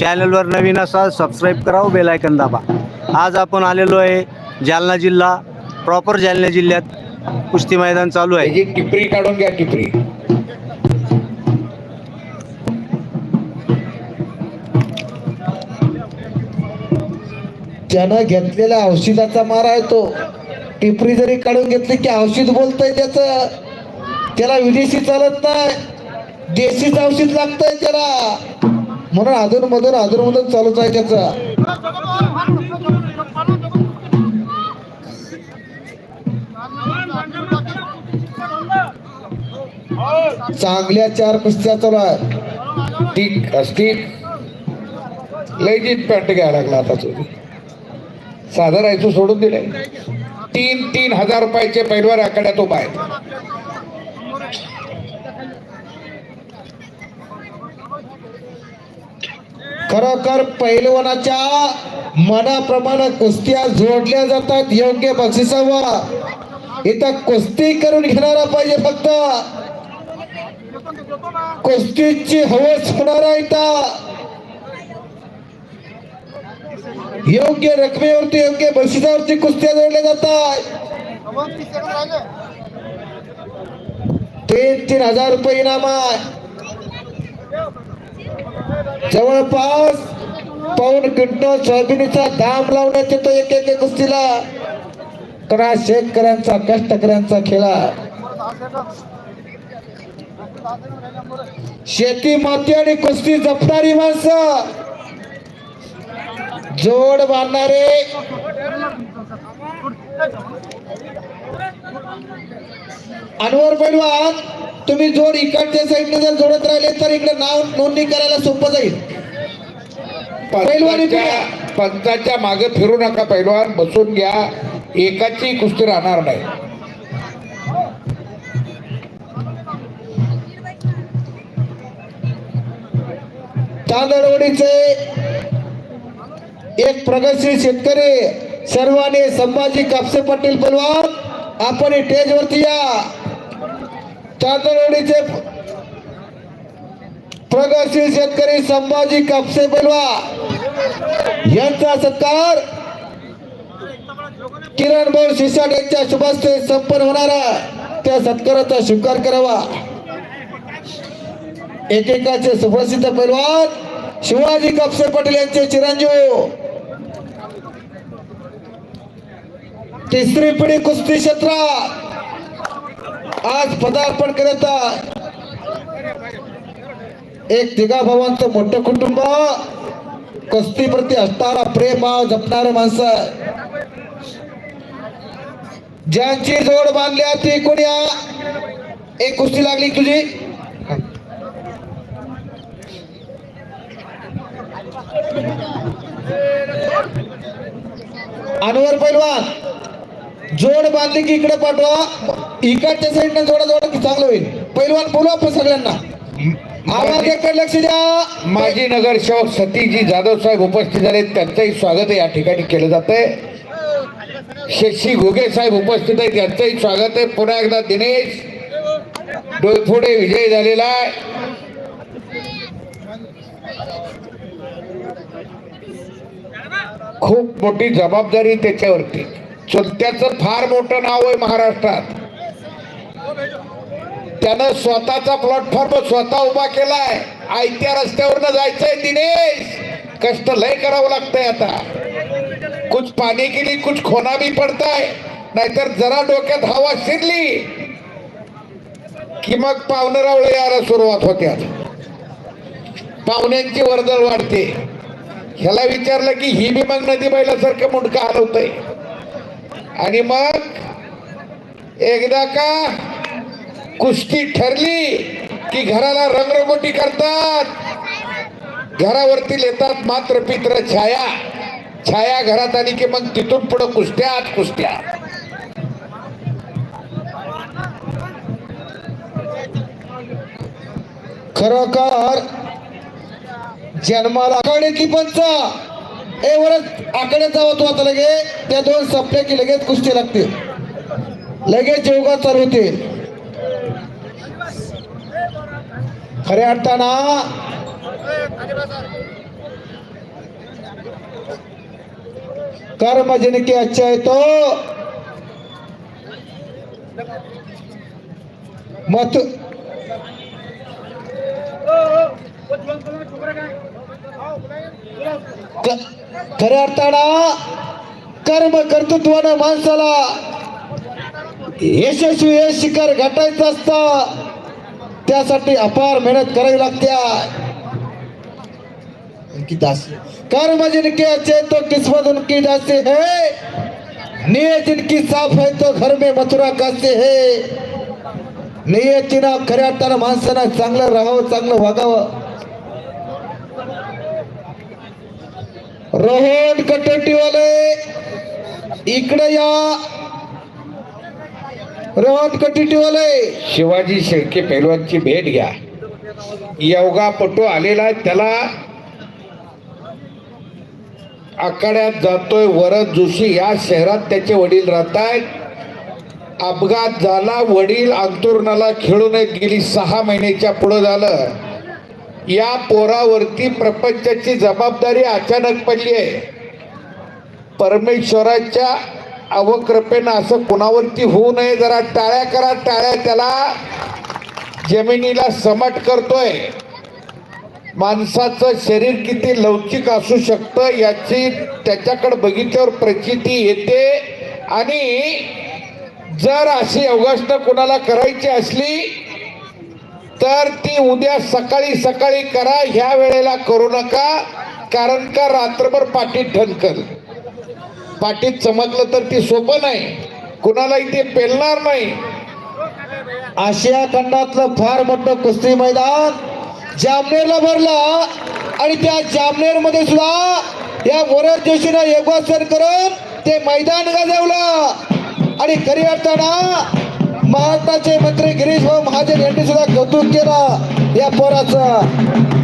चॅनलवर नवीन असाल सबस्क्राईब करा व बेल आयकन दाबा. आज आपण आलेलो आहे जालना जिल्हा प्रॉपर जालना जिल्ह्यात कुस्ती मैदान चालू आहे. टिपरी काढून घ्या टिपरी त्यानं घेतलेल्या औषधाचा मारा आहे तो. टिपरी जरी काढून घेतली की औषध बोलतंय त्याच. त्याला विदेशी चालत नाही. देशीच औषध लागतंय त्याला. म्हणून अधून मधून अधून मधून चालूच आहे त्याचा. चांगल्या चार कुस्त्या चालू आहे. ठीक असतील लयजीत पॅन्ट घ्यायला लागला आता तुम्ही साधं राहायचं सोडून दिले तीन तीन हजार रुपयाचे पैलवार आकड्यात उभा आहे. खरोखर पैलवानाच्या मनाप्रमाणे कुस्त्या जोडल्या जातात योग्य बक्षिसावर. इथं कुस्ती करून घेणारा पाहिजे फक्त. कुस्तीची हवस होणारा इथं. योग्य रकमेवरती योग्य बक्षिसावरती कुस्त्या जोडल्या जातात. तीन तीन हजार रुपये इनाम आहे. जवळपास पाऊन क्विंटल सोयाबीनचा दाम लावण्यात येतो एक एक कुस्तीला तर हा शेतकऱ्यांचा कष्टकऱ्यांचा खेळा. शेती माती आणि कुस्ती जपणारी माणसं. जोड बांधणारे अनवर पैलवान तुम्ही जोड इकडच्या साईडने जर जोडत राहिले तर इकडे नाव नोंदणी करायला सोपं जाईल. पैलवानी पंचाच्या मागे फिरू नका पैलवान. बसून घ्या. एकाची कुस्ती राहणार नाही. तांदळवडीचे एक प्रगतशील शेतकरी सर्वांनी संभाजी कापसे पाटील पलवान आपण स्टेजवरती या. तांदळवडीचे प्रगतशील शेतकरी संभाजी कापसे बलवा यांचा सत्कार किरण भाऊ शिसाड यांच्या शुभास्ते संपन्न होणारा त्या सत्काराचा स्वीकार करावा. एकेकाचे सुप्रसिद्ध पैलवान शिवाजी कापसे पटेल यांचे चिरंजीव. तिसरी पिढी कुस्ती क्षेत्रात. आज पदार्पण करत एक तिघा भावांचं मोठं कुटुंब कुस्तीप्रती असणारा प्रेम भाव जपणारे माणसं ज्यांची जोड बांधली ती कोणी एक कुस्ती लागली तुझी? अनवर पैलवान जोड बांधली की इकडे पाठवा. इकडच्या साईडने जोडा जोडा की चांगलं होईल. पैलवान बोलवा आपण सगळ्यांना. आवाज एकडे लक्ष द्या. माजी नगरसेवक सतीजी जाधव साहेब उपस्थित झाले. त्यांचंही स्वागत या ठिकाणी केलं जात आहे शशी घुगे साहेब उपस्थित आहे. त्यांचंही स्वागत आहे. पुन्हा एकदा दिनेश. डोईफोडे विजय झालेला आहे. खूप मोठी जबाबदारी त्याच्यावरती. चुलत्याचं फार मोठं नाव आहे महाराष्ट्रात. त्यानं स्वतःचा प्लॅटफॉर्म स्वतः उभा केलाय. आयत्या रस्त्यावरनं जायचंय दिनेश. कष्ट लय करावं लागतंय आता. कुछ पाणी केली कुछ खोना बी पडताय. नाहीतर जरा डोक्यात हवा शिरली की मग पावनरावळ यायला सुरुवात होत्या पाहुण्यांची वर्दळ वाढते. ह्याला विचारलं की ही बी मग नदी बैलासारखं मुंडका हलवतय आणि मग एकदा का कुस्ती ठरली की घराला रंगरंगोटी करतात. घरावरती येतात मात्र पित्र छाया. छाया घरात आली की मग तिथून पुढं आत कुस्त्या खरोखर जन्माला आखाड्यातली पंच? ए वरच आखाड्यात जावं तू आता लगे. त्या दोन सप्त्या की लगेच कुस्ती लागते लगेच योगा चालू होते खऱ्या अर्थानं कर्म जिनके अच्छे है तो. मत खऱ्या अर्थानं कर्म कर्तृत्वानं माणसाला यशस्वी हे शिखर गाठायचं असतं. त्यासाठी अपार मेहनत करावी लागते. उनकी दासी. कर्म जिनके अच्छे तो किस्मत उनकी दासी है! नियत इनकी साफ है तो घर में मथुरा कासे है! नियतीनं खऱ्या अर्थानं माणसानं चांगलं राहावं चांगलं वागावं. रोहन कटोटीवाले इकडे या. रोहन कटोटीवाले. शिवाजी शेळके पैलवानची भेट घ्या. योगापटू आलेला आहे त्याला. आखाड्यात जातोय वरद जोशी. या शहरात त्याचे वडील राहत आहेत. अपघात झाला वडील अंतरुणाला खेळून गेली. सहा महिन्याच्या पुढं झालं. या पोरावरती प्रपंचाची जबाबदारी अचानक पडली आहे. परमेश्वराच्या अवकृपेनं असं कुणावरती होऊ नये जरा टाळ्या करा टाळ्या त्याला. जमिनीला समट करतोय. माणसाचं शरीर किती लवचिक असू शकतं याची त्याच्याकडे बघितल्यावर प्रचिती येते. आणि जर अशी अवघाष्ट कोणाला करायची असली तर ती उद्या सकाळी सकाळी करा ह्या वेळेला करू नका कारण का रात्रभर पाठीत ठणकल. पाठीत चमकलं तर ती सोपं नाही. कुणालाही ते पेलणार नाही. आशिया खंडातलं फार मोठं कुस्ती मैदान जामनेरला भरलं आणि त्या जामनेरमध्ये सुद्धा या वरद जोशीनं योगासन करून ते मैदान गाजवलं. आणि खरी अर्थानं महाराष्ट्राचे मंत्री गिरीश भाऊ महाजन यांनी सुद्धा कौतुक केलं या पोराचं.